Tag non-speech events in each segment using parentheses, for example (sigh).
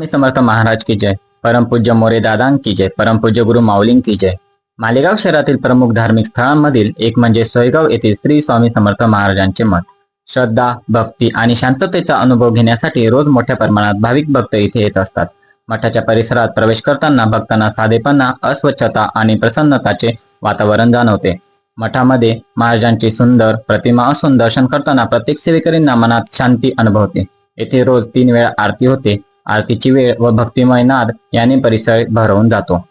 स्वामी समर्थ महाराज की जय. परमपूज्य मोरे दादां की जय. परमपूज्य गुरु माऊलीं की जय. मालेगाव शहरातील प्रमुख धार्मिक स्थळांमधील एक म्हणजे सोयगाव येथील श्री स्वामी समर्थ महाराजांचे मठ. श्रद्धा भक्ती आणि शांततेचा अनुभव घेण्यासाठी रोज मोठ्या प्रमाणात भाविक भक्त इथे येत असतात. मठाच्या परिसरात प्रवेश करताना भक्तांना साधेपणा अस्वच्छता आणि प्रसन्नताचे वातावरण जाणवते. मठामध्ये महाराजांची सुंदर प्रतिमा असून दर्शन करताना प्रत्येक सेवेकरींना मनात शांती अनुभवते. येथे रोज तीन वेळा आरती होते. आरतीची वेळ व भक्तिमय नाद याने परिसर भरवून जातो.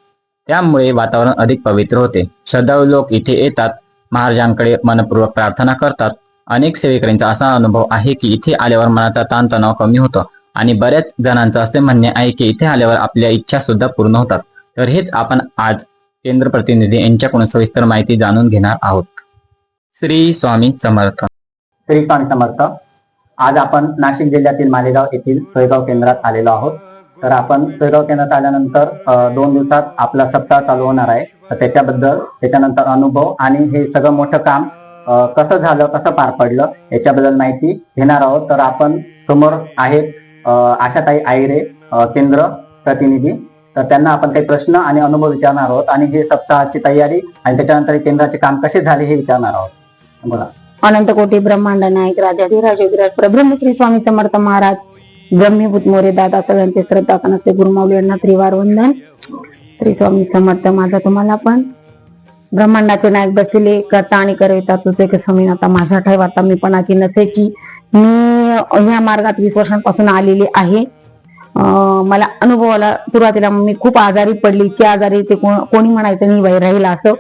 त्यामुळे वातावरण अधिक पवित्र होते. श्रद्धाळू लोक इथे येतात. महाराजांकडे मनपूर्वक प्रार्थना करतात. अनेक सेवेकऱ्यांचा असा अनुभव आहे की इथे आल्यावर मनाचा ताणतणाव कमी होतो आणि बऱ्याच जणांचं असे म्हणणे आहे की इथे आल्यावर आपल्या इच्छा सुद्धा पूर्ण होतात. तर हेच आपण आज केंद्र प्रतिनिधी यांच्याकडून सविस्तर माहिती जाणून घेणार आहोत. श्री स्वामी समर्थ. श्री स्वामी समर्थ. आज आपण नाशिक जिल्ह्यातील मालेगाव येथील सोयगाव केंद्रात आलेलो आहोत. तर आपण सोयगाव केंद्रात आल्यानंतर दोन दिवसात आपला सप्ताह चालू होणार आहे. तर त्याच्याबद्दल त्याच्यानंतर अनुभव आणि हे सगळं मोठं काम कसं झालं कसं पार पडलं याच्याबद्दल माहिती घेणार आहोत. तर आपण समोर आहेत आशाताई आयरे केंद्र प्रतिनिधी. तर त्यांना आपण काही प्रश्न आणि अनुभव विचारणार आहोत आणि हे सप्ताहाची तयारी आणि त्याच्यानंतर केंद्राचे काम कसे झाले हे विचारणार आहोत. बोला अनंत कोटी ब्रह्मांड नायक राजाधिराज योगीराज प्रब्रह्म श्री स्वामी समर्थ महाराज ब्रह्मीभूत मोरे दादा सगळ्यांचे श्रद्धा कनसे गुरुमाऊली यांना त्रिवार वंदन. श्री स्वामी समर्थ माझा तुम्हाला पण. ब्रह्मांडाचे नायक बसले करता आणि करविता तुझे के आता माझा ठेव आता मी पणाची नसेची. मी या मार्गात वीस वर्षांपासून आलेली आहे. अं, मला अनुभवाला सुरुवातीला मी खूप आजारी पडली इतकी आजारी ते कोणी म्हणायचं नाही बाई राहील असं.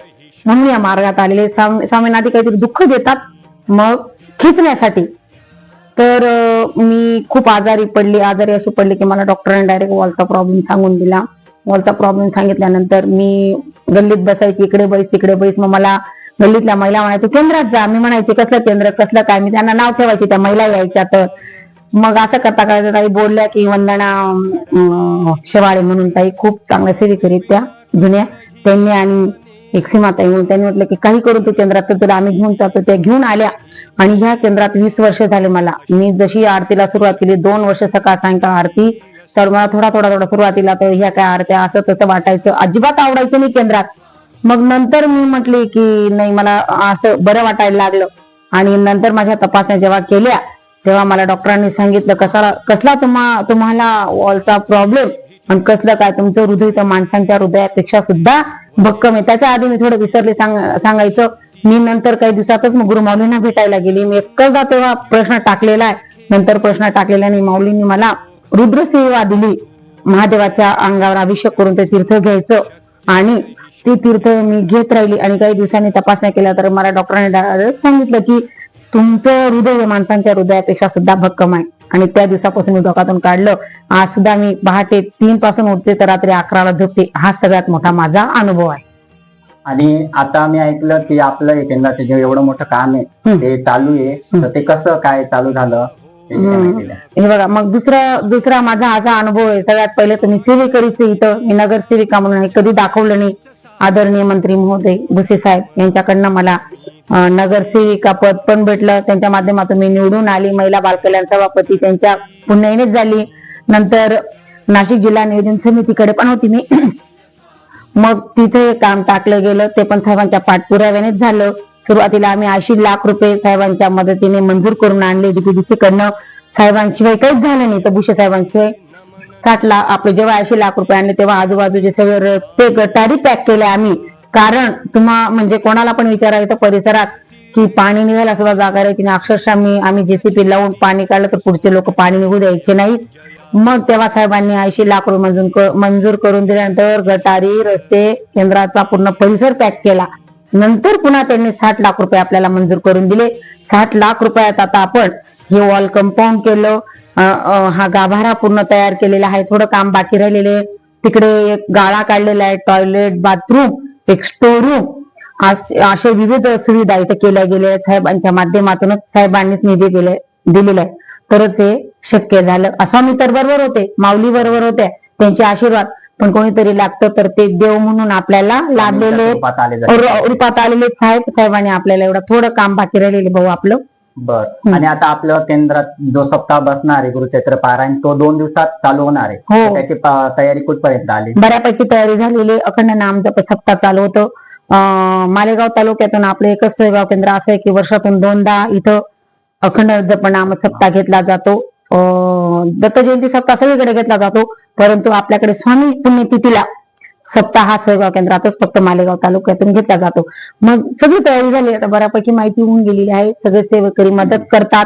म्हणून या मार्गात आलेले. स्वामीनाथी काहीतरी दुःख देतात. मग खिचण्यासाठी. तर मी खूप आजारी पडली. आजारी असं पडले की मला डॉक्टरांनी डायरेक्ट वॉलचा प्रॉब्लेम सांगून दिला. वॉलचा प्रॉब्लेम सांगितल्यानंतर मी गल्लीत बसायची इकडे बैस तिकडे बैस. मग मला गल्लीतल्या महिला म्हणायचे केंद्रात जा. मी म्हणायचे कसलं केंद्र? कसलं काय? मी त्यांना नाव ठेवायचे त्या महिला यायच्या तर. मग असं करता करता ताई बोलल्या की वंदना शेवाळे म्हणून ताई खूप चांगल्या सेविकरीत त्या जुन्या त्यांनी आणि एक सीमाताई म्हणून त्यांनी म्हटलं की काही करून तू केंद्रात तर तुला आम्ही घेऊन जातो. त्या घेऊन आल्या. आणि ह्या केंद्रात वीस वर्ष झाले मला. मी जशी आरतीला सुरुवात केली दोन वर्ष सकाळ सायंकाळ आरती. तर मला थोडा थोडा थोडा सुरुवातीला तर ह्या काय आरत्या असं तसं वाटायचं. अजिबात आवडायचं नाही केंद्रात. मग नंतर मी म्हटले की नाही मला असं बरं वाटायला लागलं. आणि नंतर माझ्या तपासण्या जेव्हा केल्या तेव्हा मला डॉक्टरांनी सांगितलं कसा कसला तुम्हा तुम्हाला वॉलचा प्रॉब्लेम? आणि कसलं काय? तुमचं हृदय तर माणसांच्या हृदयापेक्षा सुद्धा भक्कम आहे. त्याच्या आधी मी थोडं विसरले सांग- सांगायचं. मी नंतर काही दिवसातच मग गुरु माऊलींना भेटायला गेली. मी एकदा तेव्हा प्रश्न टाकलेला आहे. नंतर प्रश्न टाकलेल्याने माऊलींनी मला रुद्रसेवा दिली. महादेवाच्या अंगावर अभिषेक करून ते तीर्थ घ्यायचं. आणि ती तीर्थ मी घेत राहिली आणि काही दिवसांनी तपासण्या केल्या तर मला डॉक्टरांनी सांगितलं की तुमचं हृदय हे माणसांच्या हृदयापेक्षा सुद्धा भक्कम आहे. आणि त्या दिवसापासून मी डोक्यातून काढलं आज सुद्धा मी पहाटे तीन पासून उठते तर रात्री अकराला झोपते हा सगळ्यात मोठा माझा अनुभव आहे आणि आता मी ऐकलं की आपलं हे केंद्राचं जे एवढं मोठं काम आहे. ते चालू आहे तर ते कसं काय चालू झालं. हे बघा मग दुसरा दुसरा माझा असा अनुभव आहे सगळ्यात पहिले तर मी सेवेकरीचे इथं मी नगरसेविका म्हणून. कधी दाखवलं नाही आदरणीय मंत्री महोदय भुसे साहेब यांच्याकडनं मला नगरसेविका पद पण भेटलं. त्यांच्या माध्यमातून मी निवडून आली. महिला बालकल्याण सभापती त्यांच्या पुण्याईनेच झाली. नंतर नाशिक जिल्हा नियोजन समितीकडे पण होती मी. (clears throat) मग तिथे काम टाकलं गेलं. ते पण साहेबांच्या पाठपुराव्यानेच झालं. सुरुवातीला आम्ही ऐंशी लाख रुपये साहेबांच्या मदतीने मंजूर करून आणले. डीपीडीसी कडनं साहेबांशिवाय काहीच झालं नाही. तर भुसे साहेबांशिवाय साठ लाख आपले जेव्हा ऐंशी लाख रुपये आणले तेव्हा आजूबाजूचे सगळे रस्ते गटारी पॅक केले आम्ही. कारण तुम्हा म्हणजे कोणाला पण विचारायचं परिसरात की पाणी निघायला सुद्धा जागा राहायची नाही? अक्षरशः मी आम्ही जेसीपी लावून पाणी काढलं तर पुढचे लोक पाणी निघू द्यायचे नाही. मग तेव्हा साहेबांनी ऐंशी लाख रुपये मंजूर मंजूर करून दिल्यानंतर गटारी रस्ते केंद्राचा पूर्ण परिसर पॅक केला. नंतर पुन्हा त्यांनी साठ लाख रुपये आपल्याला मंजूर करून दिले. साठ लाख रुपयात आता आपण हे वॉल कंपाऊंड केलं. हा गाभारा पूर्ण तयार केलेला आहे. थोडं काम बाकी राहिलेले आहे. तिकडे एक गाळा काढलेला आहे. टॉयलेट बाथरूम एक स्टोर रूम. असे विविध सुविधा इथे केल्या गेल्या आहेत. साहेबांच्या माध्यमातूनच साहेबांनीच निधी दिले दिलेला आहे. तरच हे शक्य झालं. असं मी तर बरोबर होते. माऊली बरोबर होत्या. त्यांचे आशीर्वाद. पण कोणीतरी लागतं तर ते देव म्हणून आपल्याला लाभलेले रूपात आलेले साहेब साहेबांनी आपल्याला एवढं थोडं काम बाकी राहिलेले भाऊ आपलं बर. आणि आता आपलं केंद्रात जो सप्ताह बसणार आहे गुरुचैत्र पारायण तो दोन दिवसात चालू होणार आहे हो. त्याची पा- तयारी कुठपर्यंत आली बऱ्यापैकी तयारी झालेली आहे. अखंड नाम जप सप्ताह चालू होतं अं, मालेगाव तालुक्यातून आपलं एकच सेवा केंद्र असं आहे की वर्षातून दोनदा इथं अखंड जप नाम सप्ताह घेतला जातो अं, दत्त जयंती सप्ताह सगळीकडे घेतला जातो परंतु आपल्याकडे स्वामी पुण्यतिथीला सप्ताह हा सेवा केंद्रातच फक्त मालेगाव तालुक्यातून घेतला जातो. मग सगळी तयारी झाली. आता बऱ्यापैकी माहिती होऊन गेलेली आहे. सगळे सेवेकरी मदत करतात.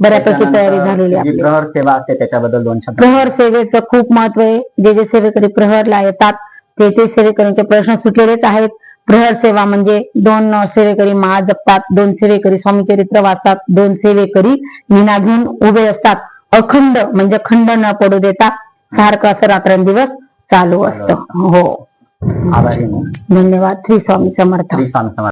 बऱ्यापैकी तयारी झालेली आहे. प्रहर सेवा असते त्याच्याबद्दल दोन शब्द. प्रहर सेवेचं खूप महत्त्व आहे. जे जे सेवेकरी प्रहरला येतात ते ते सेवेकरींचे प्रश्न सुटलेलेच आहेत. प्रहर सेवा म्हणजे दोन सेवेकरी महा जपतात दोन सेवेकरी स्वामी चरित्र वाचतात दोन सेवेकरी विना घेऊन उभे असतात. अखंड म्हणजे खंड न पडू देता सारखं असं रात्रंदिवस चालू असतं. हो. आभारी. धन्यवाद. श्री स्वामी समर्थ. श्री स्वामी समर्थ.